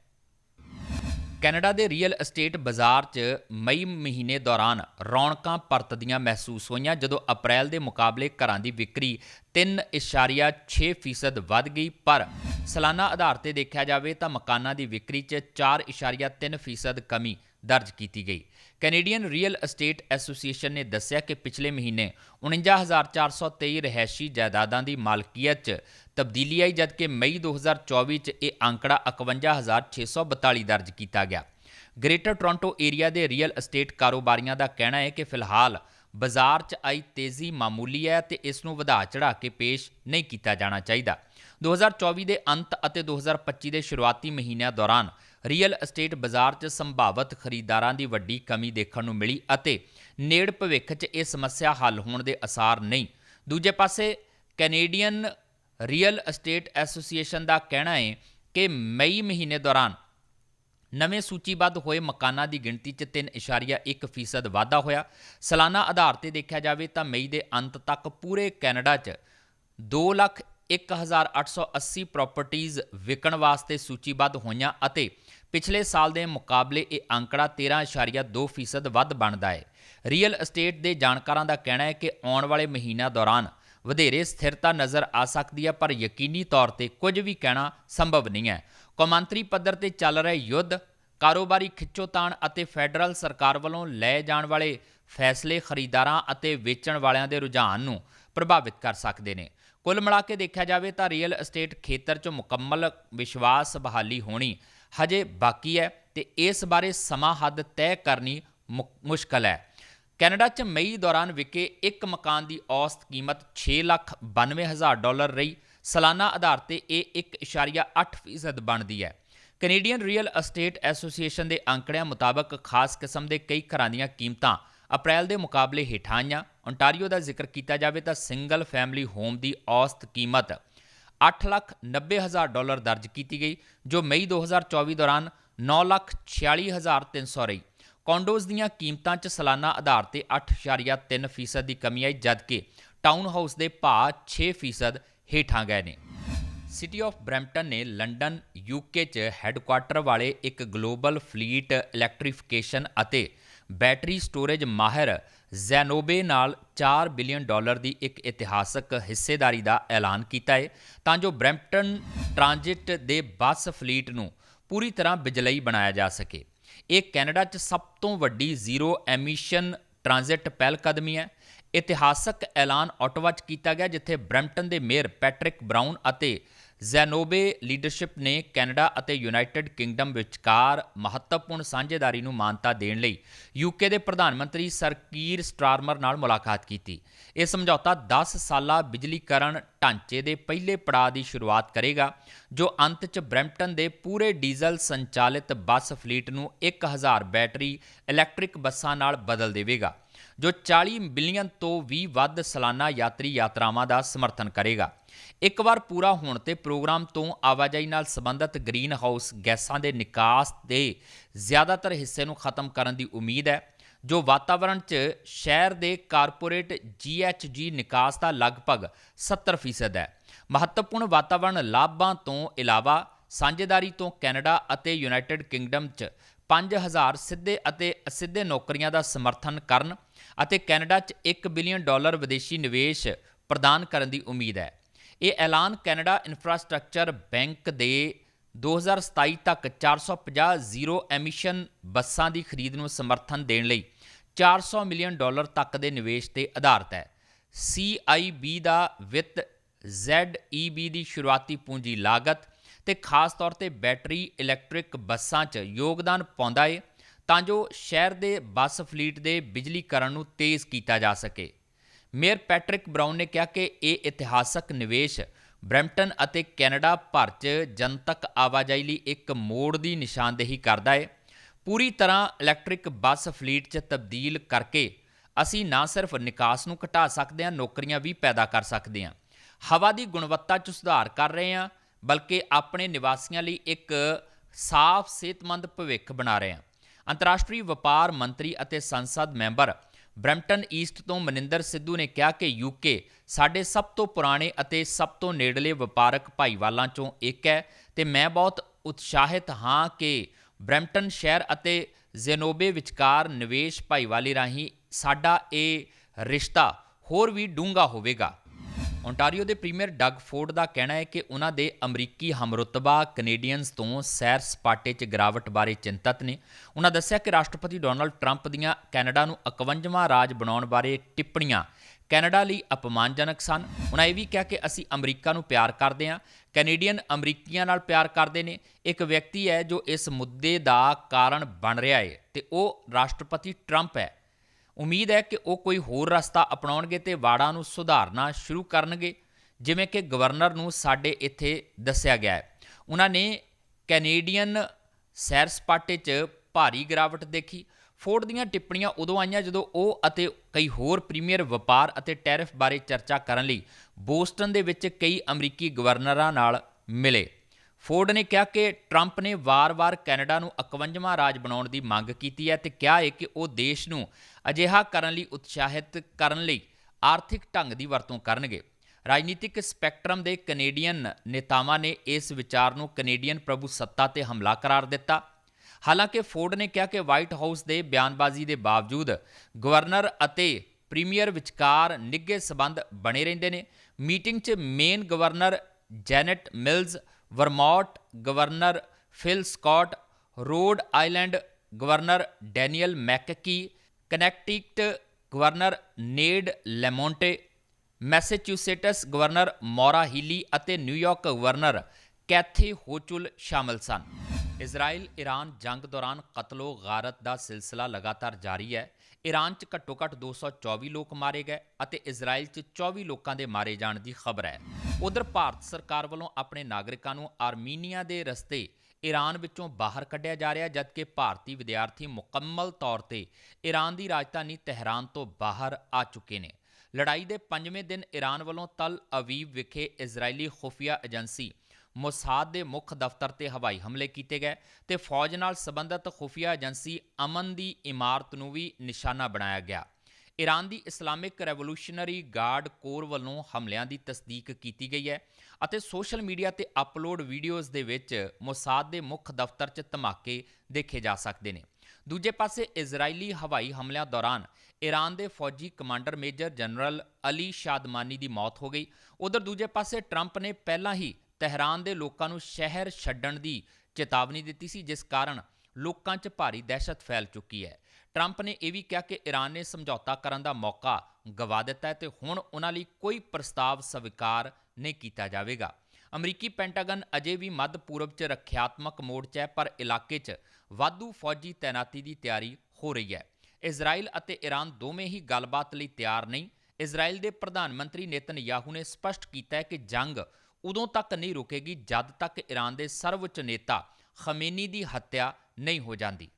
ਕੈਨੇਡਾ ਦੇ ਰੀਅਲ ਅਸਟੇਟ ਬਾਜ਼ਾਰ 'ਚ ਮਈ ਮਹੀਨੇ ਦੌਰਾਨ ਰੌਣਕਾਂ ਪਰਤਦੀਆਂ ਮਹਿਸੂਸ ਹੋਈਆਂ, ਜਦੋਂ ਅਪ੍ਰੈਲ ਦੇ ਮੁਕਾਬਲੇ ਘਰਾਂ ਦੀ ਵਿਕਰੀ 3.6% ਵੱਧ ਗਈ। ਪਰ ਸਾਲਾਨਾ ਆਧਾਰ ਤੇ ਦੇਖਿਆ ਜਾਵੇ ਤਾਂ ਮਕਾਨਾਂ ਦੀ ਵਿਕਰੀ 'ਚ 4.3% ਕਮੀ ਦਰਜ ਕੀਤੀ ਗਈ। ਕੈਨੇਡੀਅਨ ਰੀਅਲ ਅਸਟੇਟ ਐਸੋਸੀਏਸ਼ਨ ਨੇ ਦੱਸਿਆ ਕਿ ਪਿਛਲੇ ਮਹੀਨੇ 49423 ਰਹਿائشੀ ਜਾਇਦਾਦਾਂ ਦੀ ਮਾਲਕੀਅਤ 'ਚ ਤਬਦੀਲੀ ਆਈ ਜਦਕਿ ਮਈ 2024 'ਚ ਇਹ ਅੰਕੜਾ 51642 ਦਰਜ ਕੀਤਾ ਗਿਆ। ਗ੍ਰੇਟਰ ਟੋਰਾਂਟੋ ਏਰੀਆ ਦੇ ਰੀਅਲ ਅਸਟੇਟ ਕਾਰੋਬਾਰੀਆਂ ਦਾ ਕਹਿਣਾ ਹੈ ਕਿ ਫਿਲਹਾਲ ਬਾਜ਼ਾਰ 'ਚ ਆਈ ਤੇਜ਼ੀ ਮਾਮੂਲੀ ਹੈ ਤੇ ਇਸ ਨੂੰ ਵਧਾ ਚੜਾ ਕੇ ਪੇਸ਼ ਨਹੀਂ ਕੀਤਾ ਜਾਣਾ ਚਾਹੀਦਾ। 2024 ਦੇ ਅੰਤ ਅਤੇ 2025 ਦੇ ਸ਼ੁਰੂਆਤੀ ਮਹੀਨਿਆਂ ਦੌਰਾਨ ਰੀਅਲ ਅਸਟੇਟ ਬਾਜ਼ਾਰ 'ਚ ਸੰਭਾਵਤ ਖਰੀਦਦਾਰਾਂ ਦੀ ਵੱਡੀ ਕਮੀ ਦੇਖਣ ਨੂੰ ਮਿਲੀ ਅਤੇ ਨੇੜ ਭਵਿੱਖ 'ਚ ਇਹ ਸਮੱਸਿਆ ਹੱਲ ਹੋਣ ਦੇ ਅਸਾਰ ਨਹੀਂ। ਦੂਜੇ ਪਾਸੇ ਕੈਨੇਡੀਅਨ ਰੀਅਲ ਅਸਟੇਟ ਐਸੋਸੀਏਸ਼ਨ ਦਾ ਕਹਿਣਾ ਹੈ ਕਿ ਮਈ ਮਹੀਨੇ ਦੌਰਾਨ ਨਵੇਂ ਸੂਚੀਬੱਧ ਹੋਏ ਮਕਾਨਾਂ ਦੀ ਗਿਣਤੀ 'ਚ 3.1% ਵਾਧਾ ਹੋਇਆ। ਸਾਲਾਨਾ ਆਧਾਰ ਤੇ ਦੇਖਿਆ ਜਾਵੇ ਤਾਂ ਮਈ ਦੇ ਅੰਤ ਤੱਕ ਪੂਰੇ ਕੈਨੇਡਾ 'ਚ 2 ਲੱਖ 1880 ਪ੍ਰਾਪਰਟੀਆਂ ਵਿਕਣ ਵਾਸਤੇ ਸੂਚੀਬੱਧ ਹੋਈਆਂ ਅਤੇ ਪਿਛਲੇ ਸਾਲ ਦੇ ਮੁਕਾਬਲੇ ਇਹ ਅੰਕੜਾ 13.2% ਵੱਧ ਬਣਦਾ ਹੈ। ਰੀਅਲ ਅਸਟੇਟ ਦੇ ਜਾਣਕਾਰਾਂ ਦਾ ਕਹਿਣਾ ਹੈ ਕਿ ਆਉਣ ਵਾਲੇ ਮਹੀਨਿਆਂ ਦੌਰਾਨ ਵਧੇਰੇ ਸਥਿਰਤਾ ਨਜ਼ਰ ਆ ਸਕਦੀ ਹੈ, ਪਰ ਯਕੀਨੀ ਤੌਰ ਤੇ ਕੁਝ ਵੀ ਕਹਿਣਾ ਸੰਭਵ ਨਹੀਂ ਹੈ। ਕੌਮਾਂਤਰੀ ਪੱਧਰ ਤੇ ਚੱਲ ਰਹੇ ਯੁੱਧ, ਕਾਰੋਬਾਰੀ ਖਿੱਚੋਤਾਣ ਅਤੇ ਫੈਡਰਲ ਸਰਕਾਰ ਵੱਲੋਂ ਲਏ ਜਾਣ ਵਾਲੇ ਫੈਸਲੇ ਖਰੀਦਾਰਾਂ ਅਤੇ ਵੇਚਣ ਵਾਲਿਆਂ ਦੇ ਰੁਝਾਨ ਨੂੰ ਪ੍ਰਭਾਵਿਤ ਕਰ ਸਕਦੇ ਨੇ। ਕੁੱਲ ਮਿਲਾ ਕੇ ਦੇਖਿਆ ਜਾਵੇ ਤਾਂ ਰੀਅਲ ਅਸਟੇਟ ਖੇਤਰ 'ਚ ਮੁਕੰਮਲ ਵਿਸ਼ਵਾਸ ਬਹਾਲੀ ਹੋਣੀ ਹਜੇ ਬਾਕੀ ਹੈ ਤੇ ਇਸ ਬਾਰੇ ਸਮਾਂ ਹੱਦ ਤੈਅ ਕਰਨੀ ਮੁ- ਮੁਸ਼ਕਲ ਹੈ। ਕੈਨੇਡਾ 'ਚ ਮਈ ਦੌਰਾਨ ਵਿਕੇ ਇੱਕ ਮਕਾਨ ਦੀ ਔਸਤ ਕੀਮਤ 6 ਲੱਖ 92 ਹਜ਼ਾਰ ਡਾਲਰ ਰਹੀ। ਸਾਲਾਨਾ ਆਧਾਰ ਤੇ ਇਹ 1.8% ਬਣਦੀ ਹੈ। ਕੈਨੇਡੀਅਨ ਰੀਅਲ ਅਸਟੇਟ ਐਸੋਸੀਏਸ਼ਨ ਦੇ ਅੰਕੜਿਆਂ ਮੁਤਾਬਕ ਖਾਸ ਕਿਸਮ ਦੇ ਕਈ ਘਰਾਂ ਦੀਆਂ ਕੀਮਤਾਂ ਅਪ੍ਰੈਲ ਦੇ ਮੁਕਾਬਲੇ ਹੇਠਾਂ ਆਈਆਂ। ਓਨਟਾਰੀਓ ਦਾ ਜ਼ਿਕਰ ਕੀਤਾ ਜਾਵੇ ਤਾਂ ਸਿੰਗਲ ਫੈਮਿਲੀ ਹੋਮ ਦੀ ਔਸਤ ਕੀਮਤ 8 ਲੱਖ 90 ਹਜ਼ਾਰ ਡਾਲਰ ਦਰਜ ਕੀਤੀ ਗਈ, ਜੋ ਮਈ 2024 ਦੌਰਾਨ 9 ਲੱਖ 46 ਹਜ਼ਾਰ 300 ਰਹੀ। ਕੌਂਡੋਜ਼ ਦੀਆਂ ਕੀਮਤਾਂ 'ਚ ਸਾਲਾਨਾ ਆਧਾਰ ਤੇ 8.3% ਫੀਸਦ ਦੀ ਕਮੀ ਆਈ, ਜਦਕਿ ਟਾਊਨ ਹਾਊਸ ਦੇ ਭਾਅ 6% ਫੀਸਦ ਹੇਠਾਂ ਗਏ ਨੇ। ਸਿਟੀ ਆਫ ਬਰੈਂਪਟਨ ਨੇ ਲੰਡਨ, ਯੂਕੇ 'ਚ ਹੈੱਡਕੁਆਟਰ ਵਾਲੇ ਇੱਕ ਗਲੋਬਲ ਫਲੀਟ ਇਲੈਕਟ੍ਰੀਫਿਕੇਸ਼ਨ ਅਤੇ ਬੈਟਰੀ ਸਟੋਰੇਜ ਮਾਹਿਰ ਜ਼ੈਨੋਬੇ ਨਾਲ 4 ਬਿਲੀਅਨ ਡਾਲਰ ਦੀ ਇੱਕ ਇਤਿਹਾਸਕ ਹਿੱਸੇਦਾਰੀ ਦਾ ਐਲਾਨ ਕੀਤਾ ਹੈ ਤਾਂ ਜੋ ਬਰੈਂਪਟਨ ਟ੍ਰਾਂਜਿਟ ਦੇ ਬੱਸ ਫਲੀਟ ਨੂੰ ਪੂਰੀ ਤਰ੍ਹਾਂ ਬਿਜਲਈ ਬਣਾਇਆ ਜਾ ਸਕੇ। ਇਹ ਕੈਨੇਡਾ 'ਚ ਸਭ ਤੋਂ ਵੱਡੀ ਜ਼ੀਰੋ ਐਮਿਸ਼ਨ ਟ੍ਰਾਂਜ਼ਿਟ ਪਹਿਲ ਕਦਮੀ ਹੈ। ਇਤਿਹਾਸਕ ਐਲਾਨ ਆਟੋਵਾ 'ਚ ਕੀਤਾ ਗਿਆ, ਜਿੱਥੇ ਬਰੈਂਪਟਨ ਦੇ ਮੇਅਰ ਪੈਟਰਿਕ ਬਰਾਊਨ ਅਤੇ ਜ਼ੈਨੋਬੇ ਲੀਡਰਸ਼ਿਪ ਨੇ ਕੈਨੇਡਾ ਅਤੇ ਯੂਨਾਈਟਿਡ ਕਿੰਗਡਮ ਵਿਚਕਾਰ ਮਹੱਤਵਪੂਰਨ ਸਾਂਝੇਦਾਰੀ ਨੂੰ ਮਾਨਤਾ ਦੇਣ ਲਈ ਯੂਕੇ ਦੇ ਪ੍ਰਧਾਨ ਮੰਤਰੀ ਸਰ ਕੀਰ ਸਟਾਰਮਰ ਨਾਲ ਮੁਲਾਕਾਤ ਕੀਤੀ। ਇਹ ਸਮਝੌਤਾ 10 ਸਾਲਾ ਬਿਜਲੀਕਰਨ ਢਾਂਚੇ ਦੇ ਪਹਿਲੇ ਪੜਾਅ ਦੀ ਸ਼ੁਰੂਆਤ ਕਰੇਗਾ, ਜੋ ਅੰਤ 'ਚ ਬਰੈਂਪਟਨ ਦੇ ਪੂਰੇ ਡੀਜ਼ਲ ਸੰਚਾਲਿਤ ਬੱਸ ਫਲੀਟ ਨੂੰ 1000 ਬੈਟਰੀ ਇਲੈਕਟ੍ਰਿਕ ਬੱਸਾਂ ਨਾਲ ਬਦਲ ਦੇਵੇਗਾ, ਜੋ 40 ਬਿਲੀਅਨ ਤੋਂ ਵੀ ਵੱਧ ਸਾਲਾਨਾ ਯਾਤਰੀ ਯਾਤਰਾਵਾਂ ਦਾ ਸਮਰਥਨ ਕਰੇਗਾ। ਇੱਕ ਵਾਰ ਪੂਰਾ ਹੋਣ ਤੇ ਪ੍ਰੋਗਰਾਮ ਤੋਂ ਆਵਾਜਾਈ ਨਾਲ ਸੰਬੰਧਿਤ ਗ੍ਰੀਨ ਹਾਊਸ ਗੈਸਾਂ ਦੇ ਨਿਕਾਸ ਦੇ ਜ਼ਿਆਦਾਤਰ ਹਿੱਸੇ ਨੂੰ ਖਤਮ ਕਰਨ ਦੀ ਉਮੀਦ ਹੈ, ਜੋ ਵਾਤਾਵਰਣ 'ਚ ਸ਼ਹਿਰ ਦੇ ਕਾਰਪੋਰੇਟ GHG ਨਿਕਾਸ ਦਾ ਲਗਭਗ 70% ਹੈ। ਮਹੱਤਵਪੂਰਨ ਵਾਤਾਵਰਣ ਲਾਭਾਂ ਤੋਂ ਇਲਾਵਾ ਸਾਂਝੇਦਾਰੀ ਤੋਂ ਕੈਨੇਡਾ ਅਤੇ ਯੂਨਾਈਟਿਡ ਕਿੰਗਡਮ 'ਚ 5000 ਸਿੱਧੇ ਅਤੇ ਅਸਿੱਧੇ ਨੌਕਰੀਆਂ ਦਾ ਸਮਰਥਨ ਕਰਨ ਅਤੇ ਕੈਨੇਡਾ 'ਚ 1 ਬਿਲੀਅਨ ਡਾਲਰ ਵਿਦੇਸ਼ੀ ਨਿਵੇਸ਼ ਪ੍ਰਦਾਨ ਕਰਨ ਦੀ ਉਮੀਦ ਹੈ। ਇਹ ਐਲਾਨ ਕੈਨੇਡਾ ਇਨਫਰਾਸਟ੍ਰਕਚਰ ਬੈਂਕ ਦੇ 2027 ਤੱਕ 450 ਜ਼ੀਰੋ ਐਮਿਸ਼ਨ ਬੱਸਾਂ ਦੀ ਖਰੀਦ ਨੂੰ ਸਮਰਥਨ ਦੇਣ ਲਈ 400 ਮਿਲੀਅਨ ਡਾਲਰ ਤੱਕ ਦੇ ਨਿਵੇਸ਼ ਤੇ ਆਧਾਰਿਤ ਹੈ। CIB ਦਾ ਵਿੱਤ ZEB ਦੀ ਸ਼ੁਰੂਆਤੀ ਪੂੰਜੀ ਲਾਗਤ ਤੇ ਖਾਸ ਤੌਰ ਤੇ ਬੈਟਰੀ ਇਲੈਕਟ੍ਰਿਕ ਬੱਸਾਂ 'ਚ ਯੋਗਦਾਨ ਪਾਉਂਦਾ ਏ ਤਾਂ ਜੋ ਸ਼ਹਿਰ ਦੇ ਬੱਸ ਫਲੀਟ ਦੇ ਬਿਜਲੀਕਰਨ ਨੂੰ ਤੇਜ਼ ਕੀਤਾ ਜਾ ਸਕੇ। ਮੇਅਰ ਪੈਟਰਿਕ ਬਰਾਊਨ ਨੇ ਕਿਹਾ ਕਿ ਇਹ ਇਤਿਹਾਸਕ ਨਿਵੇਸ਼ ਬਰੈਂਪਟਨ ਅਤੇ ਕੈਨੇਡਾ ਭਰ 'ਚ ਜਨਤਕ ਆਵਾਜਾਈ ਲਈ ਇੱਕ ਮੋੜ ਦੀ ਨਿਸ਼ਾਨਦੇਹੀ ਕਰਦਾ ਹੈ। ਪੂਰੀ ਤਰ੍ਹਾਂ ਇਲੈਕਟ੍ਰਿਕ ਬੱਸ ਫਲੀਟ 'ਚ ਤਬਦੀਲ ਕਰਕੇ ਅਸੀਂ ਨਾ ਸਿਰਫ ਨਿਕਾਸ ਨੂੰ ਘਟਾ ਸਕਦੇ ਹਾਂ, ਨੌਕਰੀਆਂ ਵੀ ਪੈਦਾ ਕਰ ਸਕਦੇ ਹਾਂ। ਹਵਾ ਦੀ ਗੁਣਵੱਤਾ 'ਚ ਸੁਧਾਰ ਕਰ ਰਹੇ ਹਾਂ, ਬਲਕਿ ਆਪਣੇ ਨਿਵਾਸੀਆਂ ਲਈ ਇੱਕ ਸਾਫ਼ ਸਿਹਤਮੰਦ ਭਵਿੱਖ ਬਣਾ ਰਹੇ ਹਾਂ। ਅੰਤਰਰਾਸ਼ਟਰੀ ਵਪਾਰ ਮੰਤਰੀ ਅਤੇ ਸੰਸਦ ਮੈਂਬਰ ਬ੍ਰੈਂਪਟਨ ਈਸਟ ਤੋਂ ਮਨਿੰਦਰ ਸਿੱਧੂ ਨੇ ਕਿਹਾ ਕਿ ਯੂਕੇ ਸਾਡੇ ਸਭ ਤੋਂ ਪੁਰਾਣੇ ਅਤੇ ਸਭ ਤੋਂ ਨੇੜਲੇ ਵਪਾਰਕ ਭਾਈਵਾਲਾਂ ਚੋਂ ਇੱਕ ਹੈ ਤੇ ਮੈਂ ਬਹੁਤ ਉਤਸ਼ਾਹਿਤ ਹਾਂ ਕਿ ਬ੍ਰੈਂਪਟਨ ਸ਼ਹਿਰ ਅਤੇ ਜ਼ੇਨੋਬੇ ਵਿਚਕਾਰ ਨਿਵੇਸ਼ ਭਾਈਵਾਲੀ ਰਾਹੀਂ ਸਾਡਾ ਇਹ ਰਿਸ਼ਤਾ ਹੋਰ ਵੀ ਡੂੰਘਾ ਹੋਵੇਗਾ। ਓਨਟਾਰੀਓ ਦੇ ਪ੍ਰੀਮੀਅਰ ਡੱਗ ਫੋਰਡ ਦਾ ਕਹਿਣਾ ਹੈ ਕਿ ਉਹਨਾਂ ਦੇ ਅਮਰੀਕੀ ਹਮਰੁਤਬਾ ਕੈਨੇਡੀਅਨਸ ਤੋਂ ਸੈਰ ਸਪਾਟੇ 'ਚ ਗਿਰਾਵਟ ਬਾਰੇ ਚਿੰਤਤ ਨੇ। ਉਹਨਾਂ ਦੱਸਿਆ ਕਿ ਰਾਸ਼ਟਰਪਤੀ ਡੋਨਲਡ ਟਰੰਪ ਦੀਆਂ ਕੈਨੇਡਾ ਨੂੰ 51ਵਾਂ ਰਾਜ ਬਣਾਉਣ ਬਾਰੇ ਟਿੱਪਣੀਆਂ ਕੈਨੇਡਾ ਲਈ ਅਪਮਾਨਜਨਕ ਸਨ। ਉਹਨਾਂ ਇਹ ਵੀ ਕਿਹਾ ਕਿ ਅਸੀਂ ਅਮਰੀਕਾ ਨੂੰ ਪਿਆਰ ਕਰਦੇ ਹਾਂ, ਕੈਨੇਡੀਅਨ ਅਮਰੀਕੀਆਂ ਨਾਲ ਪਿਆਰ ਕਰਦੇ ਨੇ। ਇੱਕ ਵਿਅਕਤੀ ਹੈ ਜੋ ਇਸ ਮੁੱਦੇ ਦਾ ਕਾਰਨ ਬਣ ਰਿਹਾ ਹੈ ਤੇ ਉਹ ਰਾਸ਼ਟਰਪਤੀ ਟਰੰਪ ਹੈ। ਉਮੀਦ ਹੈ ਕਿ ਉਹ ਕੋਈ ਹੋਰ ਰਸਤਾ ਅਪਣਾਉਣਗੇ ਤੇ ਵਾੜਾਂ ਨੂੰ ਸੁਧਾਰਨਾ ਸ਼ੁਰੂ ਕਰਨਗੇ, ਜਿਵੇਂ ਕਿ ਗਵਰਨਰ ਨੂੰ ਸਾਡੇ ਇੱਥੇ ਦੱਸਿਆ ਗਿਆ ਹੈ। ਉਹਨਾਂ ਨੇ ਕੈਨੇਡੀਅਨ ਸੈਰ ਸਪਾਟੇ 'ਚ ਭਾਰੀ ਗਿਰਾਵਟ ਦੇਖੀ। ਫੋਰਡ ਦੀਆਂ ਟਿੱਪਣੀਆਂ ਉਦੋਂ ਆਈਆਂ ਜਦੋਂ ਉਹ ਅਤੇ ਕਈ ਹੋਰ ਪ੍ਰੀਮੀਅਰ ਵਪਾਰ ਅਤੇ ਟੈਰਿਫ ਬਾਰੇ ਚਰਚਾ ਕਰਨ ਲਈ ਬੋਸਟਨ ਦੇ ਵਿੱਚ ਕਈ ਅਮਰੀਕੀ ਗਵਰਨਰਾਂ ਨਾਲ ਮਿਲੇ। ਫੋਰਡ ਨੇ ਕਿਹਾ ਕਿ ਟਰੰਪ ਨੇ ਵਾਰ-ਵਾਰ ਕੈਨੇਡਾ ਨੂੰ 51ਵਾਂ ਰਾਜ ਬਣਾਉਣ ਦੀ ਮੰਗ ਕੀਤੀ ਹੈ ਤੇ ਕਿਹਾ ਹੈ ਕਿ ਉਹ ਦੇਸ਼ ਨੂੰ ਅਜਿਹਾ ਕਰਨ ਲਈ ਉਤਸ਼ਾਹਿਤ ਕਰਨ ਲਈ ਆਰਥਿਕ ਢੰਗ ਦੀ ਵਰਤੋਂ ਕਰਨਗੇ। ਰਾਜਨੀਤਿਕ ਸਪੈਕਟਰਮ ਦੇ ਕੈਨੇਡੀਅਨ ਨੇਤਾਵਾਂ ਨੇ ਇਸ ਵਿਚਾਰ ਨੂੰ ਕੈਨੇਡੀਅਨ ਪ੍ਰਭੂ ਸੱਤਾ ਤੇ ਹਮਲਾ ਕਰਾਰ ਦਿੱਤਾ। ਹਾਲਾਂਕਿ ਫੋਰਡ ਨੇ ਕਿਹਾ ਕਿ ਵਾਈਟ ਹਾਊਸ ਦੇ ਬਿਆਨਬਾਜ਼ੀ ਦੇ ਬਾਵਜੂਦ ਗਵਰਨਰ ਅਤੇ ਪ੍ਰੀਮੀਅਰ ਵਿਚਕਾਰ ਨਿੱਘੇ ਸਬੰਧ ਬਣੇ ਰਹਿੰਦੇ ਨੇ। ਮੀਟਿੰਗ 'ਚ Maine governor Janet Mills Vermont governor Phil Scott, Rhode Island governor Daniel McKee, Connecticut governor Ned Lamont, Massachusetts governor Maura Healey ਅਤੇ ਨਿਊਯਾਰਕ ਗਵਰਨਰ ਕੈਥੀ ਹੋਚੁਲ ਸ਼ਾਮਲ ਸਨ। ਇਜ਼ਰਾਈਲ ਈਰਾਨ ਜੰਗ ਦੌਰਾਨ ਕਤਲੋ ਗਾਰਤ ਦਾ ਸਿਲਸਿਲਾ ਲਗਾਤਾਰ ਜਾਰੀ ਹੈ। ਈਰਾਨ 'ਚ ਘੱਟੋ-ਘੱਟ 224 ਲੋਕ ਮਾਰੇ ਗਏ ਅਤੇ ਇਜ਼ਰਾਈਲ 'ਚ 24 ਲੋਕਾਂ ਦੇ ਮਾਰੇ ਜਾਣ ਦੀ ਖਬਰ ਹੈ। ਉਧਰ ਭਾਰਤ ਸਰਕਾਰ ਵੱਲੋਂ ਆਪਣੇ ਨਾਗਰਿਕਾਂ ਨੂੰ ਆਰਮੀਨੀਆ ਦੇ ਰਸਤੇ ਈਰਾਨ ਵਿੱਚੋਂ ਬਾਹਰ ਕੱਢਿਆ ਜਾ ਰਿਹਾ, ਜਦਕਿ ਭਾਰਤੀ ਵਿਦਿਆਰਥੀ ਮੁਕੰਮਲ ਤੌਰ ਤੇ ਈਰਾਨ ਦੀ ਰਾਜਧਾਨੀ ਤਹਿਰਾਨ ਤੋਂ ਬਾਹਰ ਆ ਚੁੱਕੇ ਨੇ। ਲੜਾਈ ਦੇ ਪੰਜਵੇਂ ਦਿਨ ਈਰਾਨ ਵੱਲੋਂ ਤਲ ਅਵੀਵ ਵਿਖੇ ਇਜ਼ਰਾਈਲੀ ਖੁਫੀਆ ਏਜੰਸੀ ਮੋਸਾਦ ਦੇ ਮੁੱਖ ਦਫ਼ਤਰ ਤੇ ਹਵਾਈ ਹਮਲੇ ਕੀਤੇ ਗਏ ਤੇ ਫੌਜ ਨਾਲ ਸੰਬੰਧਿਤ ਖੁਫੀਆ ਏਜੰਸੀ ਅਮਨ ਦੀ ਇਮਾਰਤ ਨੂੰ ਵੀ ਨਿਸ਼ਾਨਾ ਬਣਾਇਆ ਗਿਆ। ਈਰਾਨ ਦੀ ਇਸਲਾਮਿਕ ਰੈਵੋਲੂਸ਼ਨਰੀ ਗਾਰਡ ਕੋਰ ਵੱਲੋਂ ਹਮਲਿਆਂ ਦੀ ਤਸਦੀਕ ਕੀਤੀ ਗਈ ਹੈ ਅਤੇ ਸੋਸ਼ਲ ਮੀਡੀਆ ਤੇ ਅਪਲੋਡ ਵੀਡੀਓਜ਼ ਦੇ ਵਿੱਚ ਮੋਸਾਦ ਦੇ ਮੁੱਖ ਦਫ਼ਤਰ 'ਚ ਧਮਾਕੇ ਦੇਖੇ ਜਾ ਸਕਦੇ ਨੇ। ਦੂਜੇ ਪਾਸੇ ਇਜ਼ਰਾਈਲੀ ਹਵਾਈ ਹਮਲਿਆਂ ਦੌਰਾਨ ਈਰਾਨ ਦੇ ਫੌਜੀ commander major general Ali Shadmani ਦੀ ਮੌਤ ਹੋ ਗਈ। ਉਧਰ ਦੂਜੇ ਪਾਸੇ ਟਰੰਪ ਨੇ ਪਹਿਲਾਂ ਹੀ ਤਹਿਰਾਨ ਦੇ ਲੋਕਾਂ ਨੂੰ ਸ਼ਹਿਰ ਛੱਡਣ ਦੀ ਚੇਤਾਵਨੀ ਦਿੱਤੀ ਸੀ, ਜਿਸ ਕਾਰਨ ਲੋਕਾਂ 'ਚ ਭਾਰੀ ਦਹਿਸ਼ਤ ਫੈਲ ਚੁੱਕੀ ਹੈ। ਟਰੰਪ ਨੇ ਇਹ ਵੀ ਕਿਹਾ ਕਿ ਈਰਾਨ ਨੇ ਸਮਝੌਤਾ ਕਰਨ ਦਾ ਮੌਕਾ ਗਵਾ ਦਿੱਤਾ ਹੈ ਤੇ ਹੁਣ ਉਹਨਾਂ ਲਈ ਕੋਈ ਪ੍ਰਸਤਾਵ ਸਵੀਕਾਰ ਨਹੀਂ ਕੀਤਾ ਜਾਵੇਗਾ। ਅਮਰੀਕੀ ਪੈਂਟਾਗਨ ਅਜੇ ਵੀ ਮੱਧ ਪੂਰਬ 'ਚ ਰੱਖਿਆਤਮਕ ਮੋੜ 'ਚ ਹੈ, ਪਰ ਇਲਾਕੇ 'ਚ ਵਾਧੂ ਫੌਜੀ ਤੈਨਾਤੀ ਦੀ ਤਿਆਰੀ ਹੋ ਰਹੀ ਹੈ। ਇਜ਼ਰਾਈਲ ਅਤੇ ਈਰਾਨ ਦੋਵੇਂ ਹੀ ਗੱਲਬਾਤ ਲਈ ਤਿਆਰ ਨਹੀਂ। ਇਜ਼ਰਾਈਲ ਦੇ ਪ੍ਰਧਾਨ ਮੰਤਰੀ ਨੇਤਨ ਯਾਹੂ ਨੇ ਸਪਸ਼ਟ ਕੀਤਾ ਹੈ ਕਿ ਜੰਗ ਉਦੋਂ ਤੱਕ ਨਹੀਂ ਰੁਕੇਗੀ ਜਦ ਤੱਕ ਈਰਾਨ ਦੇ ਸਰਵਉੱਚ ਨੇਤਾ ਖਮੇਨੀ ਦੀ ਹੱਤਿਆ ਨਹੀਂ ਹੋ ਜਾਂਦੀ।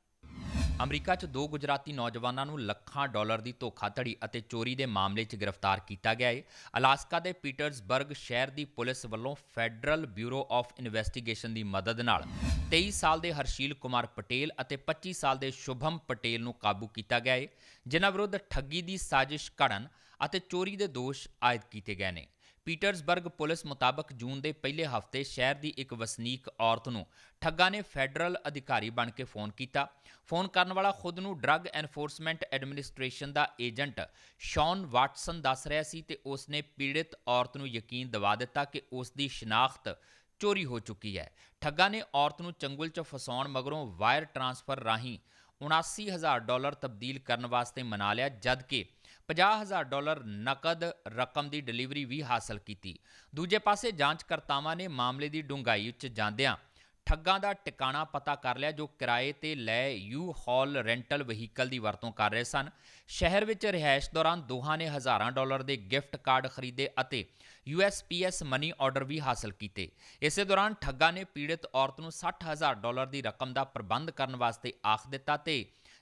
ਅਮਰੀਕਾ 'ਚ ਦੋ ਗੁਜਰਾਤੀ ਨੌਜਵਾਨਾਂ ਨੂੰ ਲੱਖਾਂ ਡਾਲਰ ਦੀ ਧੋਖਾਧੜੀ ਅਤੇ ਚੋਰੀ ਦੇ ਮਾਮਲੇ 'ਚ ਗ੍ਰਿਫਤਾਰ ਕੀਤਾ ਗਿਆ ਹੈ ਅਲਾਸਕਾ ਦੇ ਪੀਟਰਸਬਰਗ ਸ਼ਹਿਰ ਦੀ ਪੁਲਿਸ ਵੱਲੋਂ ਫੈਡਰਲ ਬਿਊਰੋ ਆਫ ਇਨਵੈਸਟੀਗੇਸ਼ਨ ਦੀ ਮਦਦ ਨਾਲ 23 ਸਾਲ ਦੇ ਹਰਸ਼ੀਲ ਕੁਮਾਰ ਪਟੇਲ ਅਤੇ 25 ਸਾਲ ਦੇ ਸ਼ੁਭਮ ਪਟੇਲ ਨੂੰ ਕਾਬੂ ਕੀਤਾ ਗਿਆ ਹੈ ਜਿਨ੍ਹਾਂ ਵਿਰੁੱਧ ਠੱਗੀ ਦੀ ਸਾਜ਼ਿਸ਼ ਘੜਨ ਅਤੇ ਚੋਰੀ ਦੇ ਦੋਸ਼ ਆਇਦ ਕੀਤੇ ਗਏ ਨੇ। ਪੀਟਰਸਬਰਗ ਪੁਲਿਸ ਮੁਤਾਬਕ ਜੂਨ ਦੇ ਪਹਿਲੇ ਹਫ਼ਤੇ ਸ਼ਹਿਰ ਦੀ ਇੱਕ ਵਸਨੀਕ ਔਰਤ ਨੂੰ ਠੱਗਾਂ ਨੇ ਫੈਡਰਲ ਅਧਿਕਾਰੀ ਬਣ ਕੇ ਫੋਨ ਕੀਤਾ। ਫੋਨ ਕਰਨ ਵਾਲਾ ਖੁਦ ਨੂੰ ਡਰੱਗ ਐਨਫੋਰਸਮੈਂਟ ਐਡਮਿਨਿਸਟ੍ਰੇਸ਼ਨ ਦਾ ਏਜੰਟ ਸ਼ੌਨ ਵਾਟਸਨ ਦੱਸ ਰਿਹਾ ਸੀ ਤੇ ਉਸ ਨੇ ਪੀੜਿਤ ਔਰਤ ਨੂੰ ਯਕੀਨ ਦਿਵਾ ਦਿੱਤਾ ਕਿ ਉਸ ਦੀ ਸ਼ਨਾਖਤ ਚੋਰੀ ਹੋ ਚੁੱਕੀ ਹੈ। ਠੱਗਾਂ ਨੇ ਔਰਤ ਨੂੰ ਚੰਗੁਲ 'ਚ ਫਸਾਉਣ ਮਗਰੋਂ ਵਾਇਰ ਟ੍ਰਾਂਸਫਰ ਰਾਹੀਂ 79000 ਡਾਲਰ ਤਬਦੀਲ ਕਰਨ ਵਾਸਤੇ ਮਨਾ ਲਿਆ, ਜਦਕਿ 50000 ਡਾਲਰ ਨਕਦ ਰਕਮ ਦੀ ਡਿਲੀਵਰੀ ਵੀ ਹਾਸਲ ਕੀਤੀ। ਦੂਜੇ ਪਾਸੇ ਜਾਂਚਕਰਤਾਵਾਂ ਨੇ ਮਾਮਲੇ ਦੀ ਡੂੰਘਾਈ ਉੱਚ ਜਾਂਦਿਆਂ ਠੱਗਾਂ ਦਾ ਟਿਕਾਣਾ ਪਤਾ ਕਰ ਲਿਆ, ਜੋ ਕਿਰਾਏ ਤੇ ਲੈ ਯੂ ਹਾਲ ਰੈਂਟਲ ਵਹੀਕਲ ਦੀ ਵਰਤੋਂ ਕਰ ਰਹੇ ਸਨ। ਸ਼ਹਿਰ ਵਿੱਚ ਰਿਹਾਇਸ਼ ਦੌਰਾਨ ਦੋਹਾਂ ਨੇ ਹਜ਼ਾਰਾਂ ਡਾਲਰ ਦੇ ਗਿਫਟ ਕਾਰਡ ਖਰੀਦੇ ਅਤੇ USPS ਮਨੀ ਆਰਡਰ ਵੀ ਹਾਸਲ ਕੀਤੇ। ਇਸੇ ਦੌਰਾਨ ਠੱਗਾਂ ਨੇ ਪੀੜਤ ਔਰਤ ਨੂੰ 60000 ਡਾਲਰ ਦੀ ਰਕਮ ਦਾ ਪ੍ਰਬੰਧ ਕਰਨ ਵਾਸਤੇ ਆਖ ਦਿੱਤਾ ਤੇ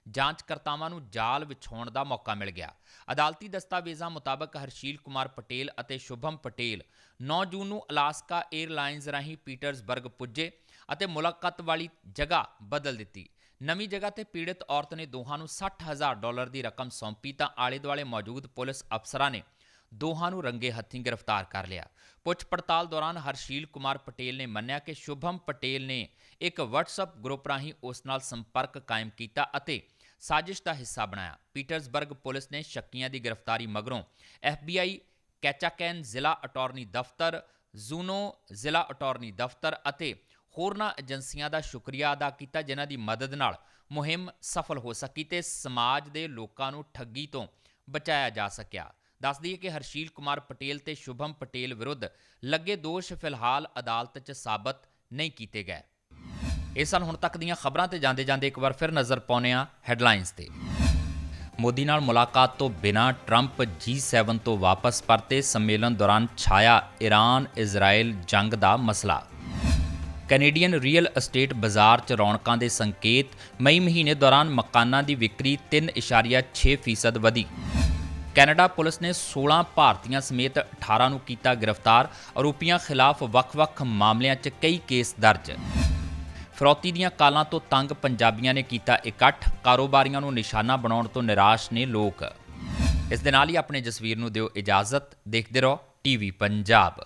ਜਾਂਚਕਰਤਾਵਾਂ ਨੂੰ ਜਾਲ ਵਿਛਾਉਣ ਦਾ ਮੌਕਾ ਮਿਲ ਗਿਆ। ਅਦਾਲਤੀ ਦਸਤਾਵੇਜ਼ਾਂ ਮੁਤਾਬਕ ਹਰਸ਼ੀਲ ਕੁਮਾਰ ਪਟੇਲ ਅਤੇ ਸ਼ੁਭਮ ਪਟੇਲ 9 ਜੂਨ ਨੂੰ ਅਲਾਸਕਾ 에ਅਰਲਾਈਨਜ਼ ਰਾਹੀਂ ਪੀਟਰਸਬਰਗ ਪੁੱਜੇ ਅਤੇ ਮੁਲਾਕਾਤ ਵਾਲੀ ਜਗ੍ਹਾ ਬਦਲ ਦਿੱਤੀ। ਨਵੀਂ ਜਗ੍ਹਾ ਤੇ ਪੀੜਤ ਔਰਤ ਨੇ ਦੋਹਾਂ ਨੂੰ 60000 ਡਾਲਰ ਦੀ ਰਕਮ ਸੌਂਪੀ ਤਾਂ ਆਲੇ ਦੁਆਲੇ ਮੌਜੂਦ ਪੁਲਿਸ ਅਫਸਰਾਂ ਨੇ ਦੋਹਾਂ ਨੂੰ ਰੰਗੇ ਹੱਥੀਂ ਗ੍ਰਿਫਤਾਰ ਕਰ ਲਿਆ। ਪੁੱਛ ਪੜਤਾਲ ਦੌਰਾਨ ਹਰਸ਼ੀਲ ਕੁਮਾਰ ਪਟੇਲ ਨੇ ਮੰਨਿਆ ਕਿ ਸ਼ੁਭਮ ਪਟੇਲ ਨੇ ਇੱਕ WhatsApp ਗਰੁੱਪ ਰਾਹੀਂ ਉਸ ਨਾਲ ਸੰਪਰਕ ਕਾਇਮ ਕੀਤਾ ਅਤੇ ਸਾਜ਼ਿਸ਼ ਦਾ ਹਿੱਸਾ ਬਣਾਇਆ। ਪੀਟਰਸਬਰਗ ਪੁਲਿਸ ਨੇ ਸ਼ੱਕੀਆਂ ਦੀ ਗ੍ਰਿਫਤਾਰੀ ਮਗਰੋਂ FBI ਕੈਚਾਕੈਨ ਜ਼ਿਲ੍ਹਾ ਅਟਾਰਨੀ ਦਫ਼ਤਰ, ਜ਼ੂਨੋ ਜ਼ਿਲ੍ਹਾ ਅਟਾਰਨੀ ਦਫ਼ਤਰ ਅਤੇ ਹੋਰਨਾਂ ਏਜੰਸੀਆਂ ਦਾ ਸ਼ੁਕਰੀਆ ਅਦਾ ਕੀਤਾ, ਜਿਨ੍ਹਾਂ ਦੀ ਮਦਦ ਨਾਲ ਮੁਹਿੰਮ ਸਫਲ ਹੋ ਸਕੀ ਤੇ ਸਮਾਜ ਦੇ ਲੋਕਾਂ ਨੂੰ ਠੱਗੀ ਤੋਂ ਬਚਾਇਆ ਜਾ ਸਕਿਆ। ਦੱਸ ਦਈਏ ਕਿ ਹਰਸ਼ੀਲ ਕੁਮਾਰ ਪਟੇਲ ਤੇ ਸ਼ੁਭਮ ਪਟੇਲ ਵਿਰੁੱਧ ਲੱਗੇ ਦੋਸ਼ ਫਿਲਹਾਲ ਅਦਾਲਤ 'ਚ ਸਾਬਤ ਨਹੀਂ ਕੀਤੇ ਗਏ। ਇਹ ਸਾਲ ਹੁਣ ਤੱਕ ਦੀਆਂ ਖਬਰਾਂ ਤੇ ਜਾਂਦੇ ਜਾਂਦੇ ਇੱਕ ਵਾਰ ਫਿਰ ਨਜ਼ਰ ਪਾਉਂਦੇ ਹਾਂ ਹੈਡਲਾਈਨਸ ਤੇ। ਮੋਦੀ ਨਾਲ ਮੁਲਾਕਾਤ ਤੋਂ ਬਿਨਾਂ ਟਰੰਪ G7 ਤੋਂ ਵਾਪਸ ਪਰਤੇ ਸੰਮੇਲਨ ਦੌਰਾਨ ਛਾਇਆ ਈਰਾਨ ਇਜ਼ਰਾਈਲ ਜੰਗ ਦਾ ਮਸਲਾ। ਕੈਨੇਡੀਅਨ ਰੀਅਲ ਅਸਟੇਟ ਬਾਜ਼ਾਰ 'ਚ ਰੌਣਕਾਂ ਦੇ ਸੰਕੇਤ, ਮਈ ਮਹੀਨੇ ਦੌਰਾਨ ਮਕਾਨਾਂ ਦੀ ਵਿਕਰੀ 3.6% ਵਧੀ। ਕੈਨੇਡਾ ਪੁਲਿਸ ਨੇ 16 ਭਾਰਤੀਆਂ ਸਮੇਤ 18 ਨੂੰ ਕੀਤਾ ਗ੍ਰਿਫਤਾਰ, ਆਰੋਪੀਆਂ ਖਿਲਾਫ ਵੱਖ-ਵੱਖ ਮਾਮਲਿਆਂ 'ਚ ਕਈ ਕੇਸ ਦਰਜ। ਫਰੌਤੀ ਦੀਆਂ ਕਾਲਾਂ ਤੋਂ ਤੰਗ ਪੰਜਾਬੀਆਂ ਨੇ ਕੀਤਾ ਇਕੱਠ, ਕਾਰੋਬਾਰੀਆਂ ਨੂੰ ਨਿਸ਼ਾਨਾ ਬਣਾਉਣ ਤੋਂ ਨਿਰਾਸ਼ ਨੇ ਲੋਕ। ਇਸ ਦੇ ਨਾਲ ਹੀ ਆਪਣੇ ਜਸਵੀਰ ਨੂੰ ਦਿਓ ਇਜਾਜ਼ਤ, ਦੇਖਦੇ ਰਹੋ ਟੀਵੀ ਪੰਜਾਬ।